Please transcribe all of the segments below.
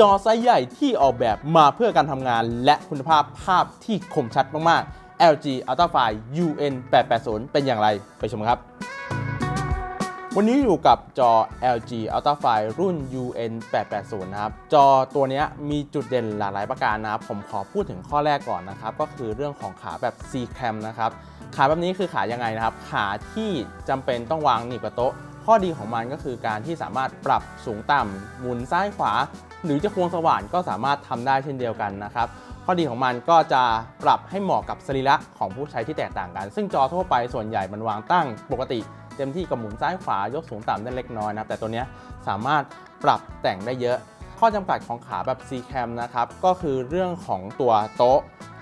จอไซส์ใหญ่ที่ออกแบบมาเพื่อการทำงานและคุณภาพภาพที่คมชัดมาก ๆ LG Ultrafine UN 880 เป็นอย่างไรไปชมครับ วันนี้อยู่กับจอ LG Ultrafine รุ่น UN 880 นะครับ จอตัวนี้มีจุดเด่นหลากหลายประการนะครับ ผมขอพูดถึงข้อแรกก่อนนะครับ ก็คือเรื่องของขาแบบ C cam นะครับ ขาแบบนี้คือขายังไงนะครับ ขาที่จำเป็นต้องวางหนีบกับโต๊ะข้อดีของมันก็คือการที่สามารถปรับสูงต่ำหมุนซ้ายขวา หรือจะควงสว่านก็สามารถทำได้เช่นเดียวกันนะครับข้อดีของมันก็จะปรับให้เหมาะกับสรีระของผู้ใช้ที่แตกต่างกัน ซึ่งจอทั่วไปส่วนใหญ่มันวางตั้งปกติ เต็มที่กับหมุนซ้ายขวายกสูงต่ำได้เล็กน้อยนะครับแต่ตัวนี้สามารถปรับแต่งได้เยอะ ข้อจำกัดของขาแบบ C cam นะครับก็คือเรื่องของตัวโต๊ะ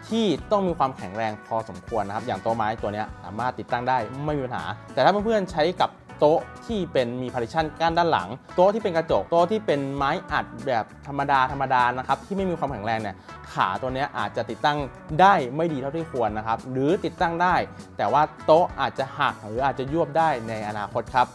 ที่ต้องมีความแข็งแรงพอสมควรนะครับ อย่างโต๊ะไม้ตัวนี้สามารถติดตั้งได้ไม่มีปัญหา แต่ถ้าเพื่อนๆใช้กับ โต๊ะที่เป็นมีพาริชันกั้นด้านหลัง โต๊ะที่เป็นกระจก โต๊ะที่เป็นไม้อัดแบบธรรมดาธรรมดานะครับที่ไม่มีความแข็งแรงเนี่ยขาตัวนี้อาจจะติดตั้งได้ไม่ดีเท่าที่ควรนะครับหรือติดตั้งได้ แต่ว่าโต๊ะอาจจะหักหรืออาจจะยวบได้ในอนาคตครับ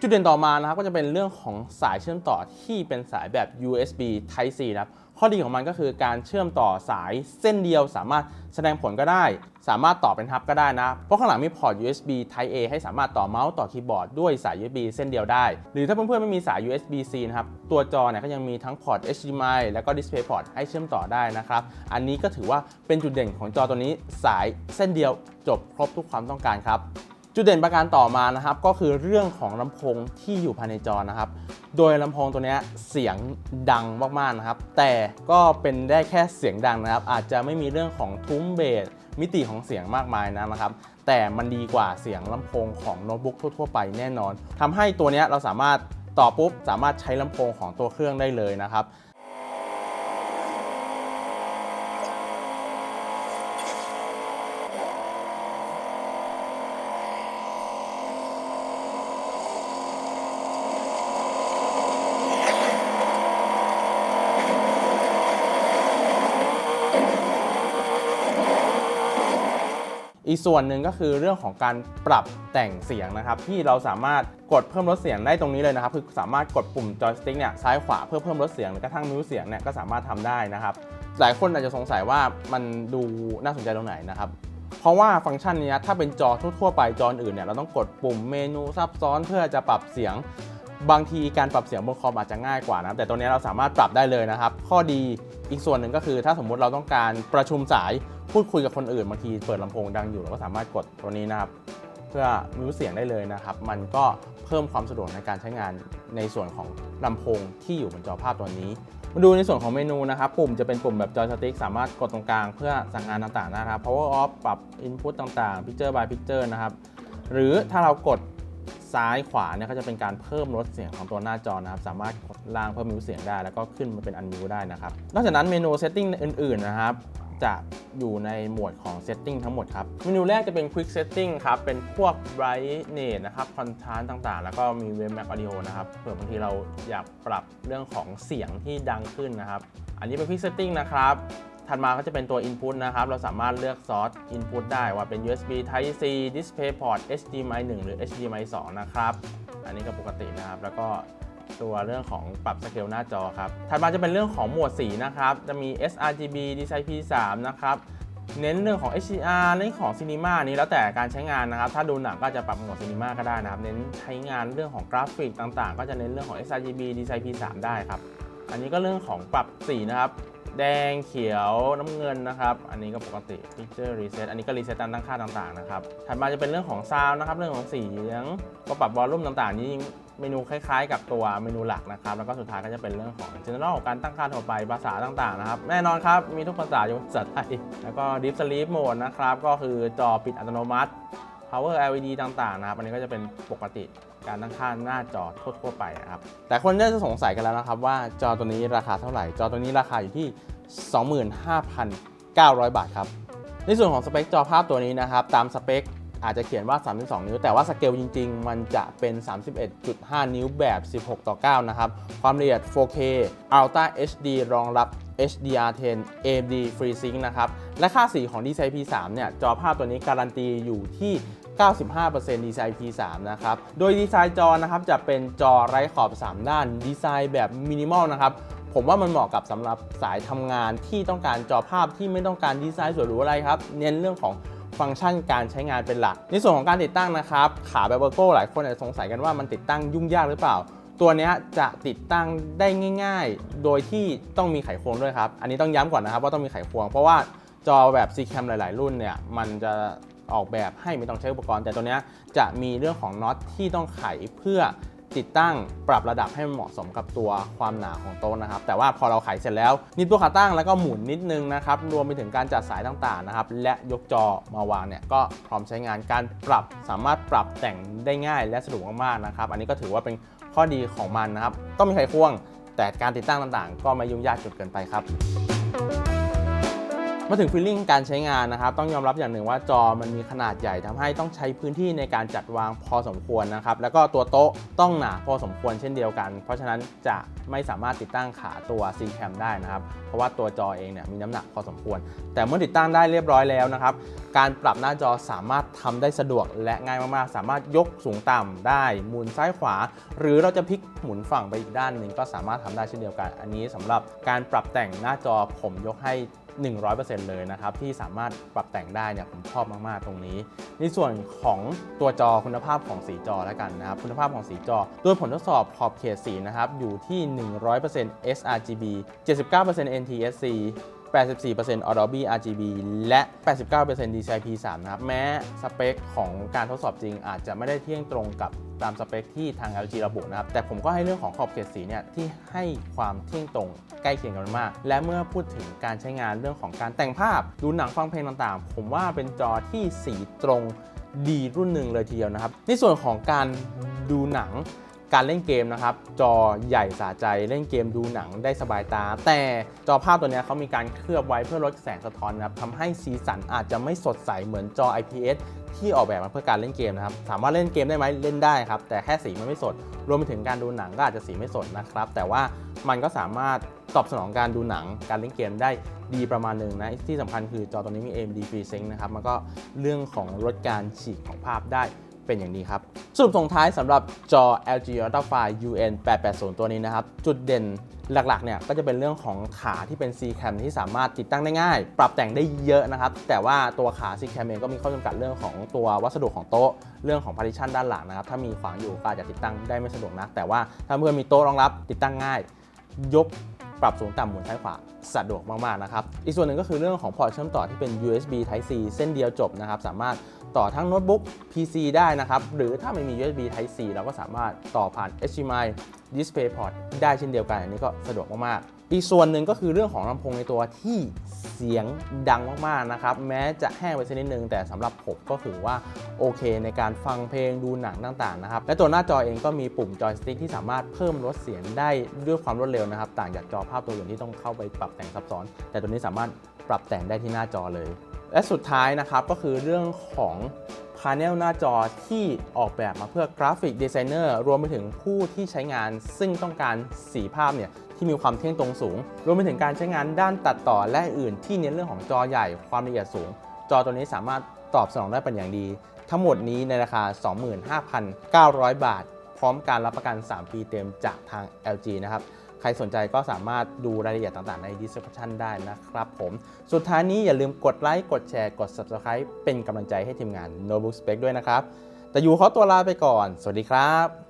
จุดเด่นต่อมานะครับก็จะเป็นเรื่องของสายเชื่อมต่อที่เป็นสายแบบ USB Type C นะครับ ข้อดีของมันก็คือการเชื่อมต่อสายเส้นเดียว สามารถแสดงผลก็ได้ สามารถต่อเป็นฮับก็ได้นะ เพราะข้างหลังมีพอร์ต USB Type A ให้สามารถต่อเมาส์ต่อคีย์บอร์ดด้วยสาย USB เส้นเดียวได้ หรือถ้าเพื่อนๆไม่มีสาย USB C นะครับ ตัวจอเนี่ยก็ยังมีทั้งพอร์ต HDMI แล้วก็ DisplayPort ให้เชื่อมต่อได้นะครับ อันนี้ก็ถือว่าเป็นจุดเด่นของจอตัวนี้สายเส้นเดียวจบครบทุกความต้องการครับ จุดเด่นประการต่อมานะครับก็คือเรื่องของลำโพงที่อยู่ภายในจอนะครับ โดยลำโพงตัวนี้เสียงดังมากๆนะครับ แต่ก็เป็นได้แค่เสียงดังนะครับ อาจจะไม่มีเรื่องของทุ้มเบสมิติของเสียงมากมายนะครับ แต่มันดีกว่าเสียงลำโพงของโน้ตบุ๊กทั่วๆไปแน่นอนทำให้ตัวนี้เราสามารถต่อปุ๊บสามารถใช้ลำโพงของตัวเครื่องได้เลยนะครับ อีกส่วนหนึ่งก็คือเรื่องของการปรับแต่งเสียงนะครับ ที่เราสามารถกดเพิ่มลดเสียงได้ตรงนี้เลยนะครับ คือสามารถกดปุ่มจอยสติ๊กเนี่ยซ้ายขวาเพื่อเพิ่มลดเสียงหรือกระทั่งมิวเสียงเนี่ยก็สามารถทำได้นะครับ หลายคนอาจจะสงสัยว่ามันดูน่าสนใจตรงไหนนะครับเพราะว่าฟังก์ชันนี้ถ้าเป็นจอทั่วๆไปจออื่นเนี่ยเราต้องกดปุ่มเมนูซับซ้อนเพื่อจะปรับเสียงบางทีการปรับเสียงบนคอมอาจจะง่ายกว่านะแต่ตัวนี้เราสามารถปรับได้เลยนะครับ ข้อดีอีกส่วนหนึ่งก็คือ ถ้าสมมุติเราต้องการประชุมสาย พูดคุยกับคนอื่นบางทีเปิดลำโพงดังอยู่เราก็สามารถกดตัวนี้นะครับ เพื่อมิวเสียงได้เลยนะครับ มันก็เพิ่มความสะดวกในการใช้งานในส่วนของลำโพงที่อยู่บนจอภาพตัวนี้ มาดูในส่วนของเมนูนะครับ ปุ่มจะเป็นปุ่มแบบจอยสติ๊กสามารถกดตรงกลางเพื่อสั่งงานต่างๆนะครับ power off ปรับ input ต่างๆ picture by picture นะครับ หรือถ้าเรากดซ้ายขวาเนี่ยก็จะเป็นการเพิ่มลดเสียงของตัวหน้าจอนะครับ สามารถกดล่างเพิ่มมิวเสียงได้ แล้วก็ขึ้นมาเป็นอันมิวได้นะครับ นอกจากนั้นเมนู setting อื่นๆนะครับ จะอยู่ในหมวดของ setting ทั้งหมดครับ เมนูแรกจะเป็น quick setting ครับ เป็นพวก brightness นะครับ contrast ต่างๆ แล้วก็มี wave map audio นะครับเผื่อบางทีเราอยากปรับเรื่องของเสียงที่ดังขึ้นนะครับ อันนี้เป็น quick setting นะครับ ถัดมาก็จะเป็นตัว input นะครับ เราสามารถเลือกซอส input ได้ว่าเป็น USB Type C DisplayPort HDMI 1 หรือ HDMI 2 นะครับ อันนี้ก็ปกตินะครับ แล้วก็ ตัวเรื่องของปรับสเกลหน้าจอครับ ถัดมาจะเป็นเรื่องของหมวดสีนะครับ จะมี sRGB Design P3 นะครับ เน้นเรื่องของ HDR เรื่องของ Cinema นี้แล้วแต่การใช้งานนะครับ ถ้าดูหนังก็จะปรับโหมด Cinema ก็ได้นะครับ เน้นใช้งานเรื่องของกราฟิกต่างๆ ก็จะเน้นเรื่องของ sRGB Design P3 ได้ครับ อันนี้ก็เรื่องของปรับสีนะครับแดงเขียวน้ำเงินนะครับ อันนี้ก็ปกติ Picture Reset อันนี้ก็รีเซ็ตตามตั้งค่าต่างๆนะครับ ถัดมาจะเป็นเรื่องของซาวนะครับ เรื่องของเสียงก็ปรับบอลลุ่มต่างๆนี้ เมนูคล้ายๆ กับตัวเมนูหลักนะครับ แล้วก็สุดท้ายก็จะเป็นเรื่องของ General การตั้งค่าทั่วไปภาษาต่างๆนะครับ แน่นอนครับ มีทุกภาษายกเว้นภาษาไทย แล้วก็ Deep Sleep Mode นะครับ ก็คือจอปิดอัตโนมัติ power LED ต่างๆ นะครับ อันนี้ก็จะเป็นปกติการตั้งค่าหน้าจอทั่วๆไปนะครับ แต่คนน่าจะสงสัยกันแล้วนะครับ ว่าจอตัวนี้ราคาเท่าไหร่ จอตัวนี้ราคาอยู่ที่ 25,900 บาทครับ ในส่วนของสเปคจอภาพตัวนี้นะครับ ตามสเปค อาจจะเขียนว่า 32 นิ้ว แต่ว่าสเกลจริง ๆ มันจะเป็น 31.5 นิ้วแบบ 16 ต่อ 9 นะครับ ความละเอียด 4K Ultra HD รองรับ HDR10 AMD FreeSync นะครับ และค่าสีของ DCI P3 เนี่ย จอภาพตัวนี้การันตีอยู่ที่ 95% DCI P3 นะครับ โดยดีไซน์จอนะครับจะเป็นจอไร้ขอบ 3 ด้าน ดีไซน์แบบมินิมอลนะครับผมว่ามันเหมาะกับสำหรับสายทำงานที่ต้องการจอภาพที่ไม่ต้องการดีไซน์สวยหรูอะไรครับ เน้นเรื่องของ ฟังก์ชันการใช้งานเป็นหลัก ในส่วนของการติดตั้งนะครับขาแบบเบอร์โก้หลายคนอาจจะสงสัยกันว่ามันติดตั้งยุ่งยากหรือเปล่า ตัวนี้จะติดตั้งได้ง่าย ๆ โดยที่ต้องมีไขควงด้วยครับ อันนี้ต้องย้ำก่อนนะครับว่าต้องมีไขควง เพราะว่าจอแบบ C cam หลาย ๆ รุ่นเนี่ยมันจะออกแบบให้ไม่ต้องใช้อุปกรณ์ แต่ตัวนี้จะมีเรื่องของน็อตที่ต้องไขเพื่อ ติดตั้งปรับระดับให้มันเหมาะสมกับตัวความหนาของโต๊ะนะครับ แต่ว่าพอเราไขเสร็จแล้วนิดตัวขาตั้งแล้วก็หมุนนิดนึงนะครับรวมไปถึงการจัดสายต่างๆนะครับและยกจอมาวางเนี่ยก็พร้อมใช้งานการปรับสามารถปรับแต่งได้ง่ายและสะดวกมากๆนะครับ อันนี้ก็ถือว่าเป็นข้อดีของมันนะครับ ต้องมีไขควงแต่การติดตั้งต่างๆ ก็ไม่ยุ่งยากจนเกินไปครับ มาถึงฟีลลิ่งการใช้งานนะครับต้องยอมรับอย่างหนึ่งว่าจอมันมีขนาดใหญ่ทำให้ต้องใช้พื้นที่ในการจัดวางพอสมควรนะครับแล้วก็ตัวโต๊ะต้องหนาพอสมควรเช่นเดียวกัน เพราะฉะนั้นจะไม่สามารถติดตั้งขาตัว C cam ได้นะครับเพราะว่าตัวจอเองเนี่ยมีน้ำหนักพอสมควร แต่เมื่อติดตั้งได้เรียบร้อยแล้วนะครับการปรับหน้าจอสามารถทำได้สะดวกและง่ายมากๆ สามารถยกสูงต่ำได้หมุนซ้ายขวา หรือเราจะพลิกหมุนฝั่งไปอีกด้านหนึ่งก็สามารถทำได้เช่นเดียวกัน อันนี้สำหรับการปรับแต่งหน้าจอผมยกให้ 100%เลยนะครับที่สามารถปรับแต่งได้เนี่ยผมชอบมากๆตรงนี้ ในส่วนของตัวจอคุณภาพของสีจอแล้วกันนะครับคุณภาพของสีจอ โดยผลทดสอบขอบเขตสีนะครับอยู่ที่ 100% sRGB 79% NTSC 84% Adobe RGB และ 89% DCI P3 นะครับ แม้สเปคของการทดสอบจริงอาจจะไม่ได้เที่ยงตรงกับ ตามสเปคที่ทาง LG ระบุนะครับ แต่ผมก็ให้เรื่องของขอบเขตสีเนี่ยที่ให้ความเที่ยงตรงใกล้เคียงกันมาก และเมื่อพูดถึงการใช้งานเรื่องของการแต่งภาพ ดูหนังฟังเพลงต่างๆ ผมว่าเป็นจอที่สีตรงดีรุ่นหนึ่งเลยทีเดียวนะครับ ในส่วนของการดูหนังการเล่นเกมนะครับ จอใหญ่สะใจเล่นเกมดูหนังได้สบายตา แต่จอภาพตัวนี้เขามีการเคลือบไว้เพื่อลดแสงสะท้อนนะครับทำให้สีสันอาจจะไม่สดใสเหมือนจอ IPS ที่ออกแบบมาเพื่อการเล่นเกมนะครับ ถามว่าเล่นเกมได้ไหมเล่นได้ครับ แต่แค่สีมันไม่สด รวมไปถึงการดูหนังก็อาจจะสีไม่สดนะครับ แต่ว่ามันก็สามารถตอบสนองการดูหนัง การเล่นเกมได้ดีประมาณหนึ่งนะ ที่สำคัญคือจอตัวนี้มี AMD FreeSync นะครับ มันก็เรื่องของลดการฉีกของภาพได้ เป็นอย่างดีครับ สรุปส่งท้ายสำหรับจอ LG Ultrafine UN 880 ตัวนี้นะครับ จุดเด่นหลักๆเนี่ยก็จะเป็นเรื่องของขาที่เป็น C cam ที่สามารถติดตั้งได้ง่าย ปรับแต่งได้เยอะนะครับ แต่ว่าตัวขา C cam เองก็มีข้อจำกัดเรื่องของตัววัสดุของโต๊ะ เรื่องของ partition ด้านหลังนะครับ ถ้ามีขวางอยู่ก็อาจจะติดตั้งได้ไม่สะดวกนักแต่ว่าถ้าเพื่อนมีโต๊ะรองรับติดตั้งง่าย ยกปรับสูงต่ำหมุนซ้ายขวาสะดวกมาก ๆ นะครับ อีกส่วนหนึ่งก็คือเรื่องของพอร์ตเชื่อมต่อที่เป็น USB Type C เส้นเดียวจบนะครับ สามารถ ต่อทั้งโน้ตบุ๊ก PC ได้นะครับ หรือถ้าไม่มี USB Type C เราก็สามารถต่อผ่าน HDMI DisplayPort ได้เช่นเดียวกันอันนี้ก็สะดวกมากๆ อีกส่วนหนึ่งก็คือเรื่องของลำโพงในตัวที่เสียงดังมากๆนะครับ แม้จะแห้งไปสักนิดนึง แต่สำหรับผมก็ถือว่าโอเคในการฟังเพลงดูหนังต่างๆนะครับ และตัวหน้าจอเองก็มีปุ่มจอยสติ๊กที่สามารถเพิ่มลดเสียงได้ด้วยความรวดเร็วนะครับ ต่างจากจอภาพตัวอื่นที่ต้องเข้าไปปรับแต่งซับซ้อน แต่ตัวนี้สามารถปรับแต่งได้ที่หน้าจอเลย และสุดท้ายนะครับก็คือเรื่องของ พา n e l หน้าจอที่ออกแบบมาเพื่อกราฟิกดีไซเนอร์รวมไปถึงผู้ที่ใช้งาน ซึ่งต้องการสีภาพเนี่ยที่มีความเที่ยงตรงสูง รวมไปถึงการใช้งานด้านตัดต่อและอื่นที่เน้นเรื่องของจอใหญ่ความละเอียดสูง จอตัวนี้สามารถตอบสนองได้เป็นอย่างดี ทั้งหมดนี้ในราคา 25,900 บาท พร้อมการรับประกัน 3 ปีเต็มจากทาง LG นะครับ รสนใจก็สามารถดูรายละเอียดต่างๆ ใน description ได้นะครับผม สุดท้ายนี้อย่าลืมกดไลค์กดแชร์กด subscribe เป็นกำลังใจให้ทีมงาน Notebook Spec ด้วยนะครับ แต่อยู่ขอตัวลาไปก่อน สวัสดีครับ